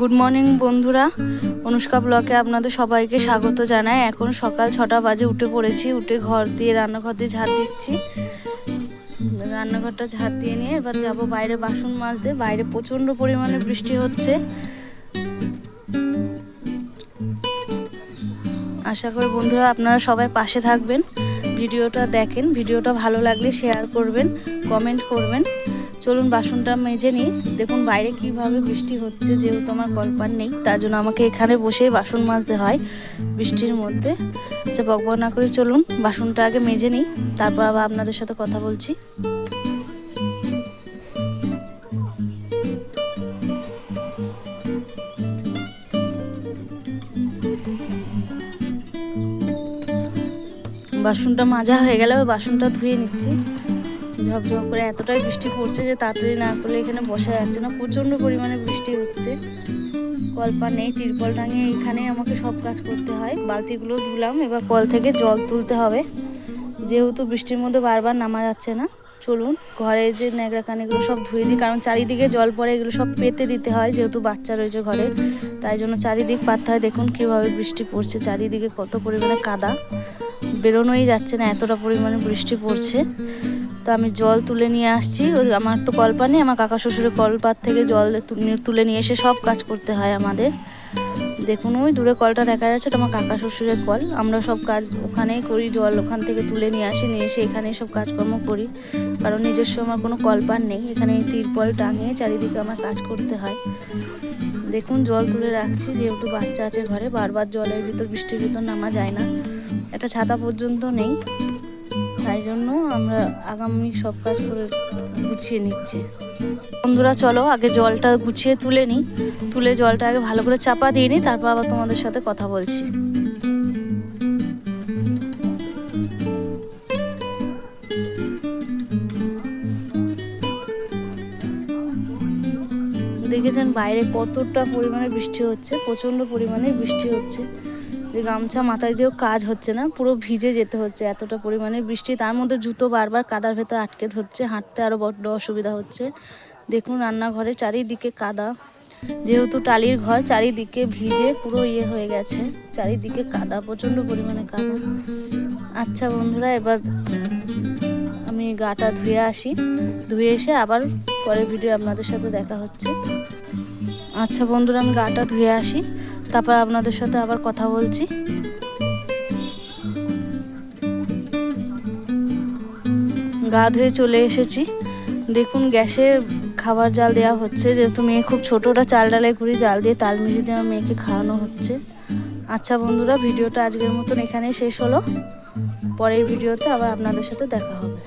Good morning বন্ধুরা। অনুষ্কা ব্লকে আপনাদের সবাইকে স্বাগত জানাই। এখন সকাল ছটা বাজে, উঠে পড়েছি। উঠে ঘর দিয়ে, রান্নাঘর দিয়ে ঝাড় দিচ্ছি। রান্নাঘরটা ঝাড় দিয়ে নিয়ে এবার যাব বাইরে বাসন মাজতে। বাইরে প্রচণ্ড পরিমাণে বৃষ্টি হচ্ছে। আশা করি বন্ধুরা আপনারা সবাই পাশে থাকবেন। ভিডিওটা দেখেন, ভিডিওটা ভালো লাগলে শেয়ার করবেন কমেন্ট করবেন। চলুন বাসনটা মেজে নিই। দেখুন বাইরে কীভাবে বৃষ্টি হচ্ছে, যেহেতু আমার কলপার নেই, তার জন্য আমাকে এখানে বসেই বাসন মাজতে হয় বৃষ্টির মধ্যে। আচ্ছা বকবক না করে চলুন, বাসনটা আগে মেজে নিই, তারপর আবার আপনাদের সাথে কথা বলছি। বাসনটা মাজা হয়ে গেলে বাসনটা ধুয়ে নিচ্ছি। ঝপঝপ করে এতটাই বৃষ্টি পড়ছে যে তাড়াতাড়ি না করলে এখানে বসা যাচ্ছে না। প্রচণ্ড পরিমাণে বৃষ্টি হচ্ছে। কলপা নেই, তিরপল টাঙিয়ে এখানে আমাকে সব কাজ করতে হয়। বালতিগুলো ধুলাম, এবার কল থেকে জল তুলতে হবে। যেহেতু বৃষ্টির মধ্যে বারবার নামা যাচ্ছে না, চলুন ঘরে যে ন্যাকড়া কানিগুলো সব ধুয়ে দিই, কারণ চারিদিকে জল পড়ে, এগুলো সব পেতে দিতে হয়, যেহেতু বাচ্চা রয়েছে ঘরে। তাই জন্য চারিদিক পাততে হয়। দেখুন কীভাবে বৃষ্টি পড়ছে, চারিদিকে কত পরিমাণে কাদা। বেরোনোই যাচ্ছে না, এতটা পরিমাণে বৃষ্টি পড়ছে। তো আমি জল তুলে নিয়ে আসছি, ওই আমার তো কলপা নেই আমার কাকা শ্বশুরের কলপার থেকে জল তুলে নিয়ে এসে সব কাজ করতে হয় আমাদের। দেখুন, ওই দূরে কলটা দেখা যাচ্ছে ওটা আমার কাকা শ্বশুরের কল। আমরা সব কাজ ওখানেই করি, জল ওখান থেকে তুলে নিয়ে আসি, নিয়ে এসে এখানেই সব কাজকর্ম করি। কারণ নিজস্ব আমার কোনো কলপার নেই, এখানে তিরপল টাঙিয়ে চারিদিকে আমার কাজ করতে হয়। দেখুন, জল তুলে রাখছি, যেহেতু বাচ্চা আছে ঘরে, বারবার জলের ভিতর, বৃষ্টির ভিতর নামা যায় না। একটা ছাতা পর্যন্ত নেই, তাই জন্য আমরা আগামী সব কাজ করে গুছিয়ে নিচ্ছি। বন্ধুরা, চলো আগে জলটা গুছিয়ে তুলে নিই। তুলে জলটা আগে ভালো করে চাপা দিয়ে নিই, তারপর আবার তোমাদের সাথে কথা বলছি। দেখেছেন বাইরে কতটা পরিমাণে বৃষ্টি হচ্ছে, প্রচণ্ড পরিমাণে বৃষ্টি হচ্ছে। গামছা মাথায় দিয়েও কাজ হচ্ছে না, পুরো ভিজে যেতে হচ্ছে এতটা পরিমাণে বৃষ্টি, তার মধ্যে জুতো বারবার কাদার ভেতর আটকে ধরছে, হাঁটতে আরও বড্ড অসুবিধা হচ্ছে। দেখুন রান্নাঘরে চারিদিকে কাদা, যেহেতু টালির ঘর, চারিদিকে ভিজে পুরো ইয়ে হয়ে গেছে, চারিদিকে কাদা, প্রচণ্ড পরিমাণে কাদা। আচ্ছা বন্ধুরা, এবার আমি গাটা ধুয়ে আসি। ধুয়ে এসে আবার পরের ভিডিও আপনাদের সাথে দেখা হচ্ছে। আচ্ছা বন্ধুরা, আমি গাটা ধুয়ে আসি। তারপর আপনাদের সাথে আবার কথা বলছি। গা ধুয়ে চলে এসেছি। দেখুন গ্যাসে খাবার জাল দেওয়া হচ্ছে, যেহেতু মেয়ে খুব ছোটোটা চাল ডালাই করি জাল দিয়ে তাল মিশিয়ে আমার মেয়েকে খাওয়ানো হচ্ছে। আচ্ছা বন্ধুরা, ভিডিওটা আজকের মতন এখানেই শেষ হলো। পরের ভিডিওতে আবার আপনাদের সাথে দেখা হবে।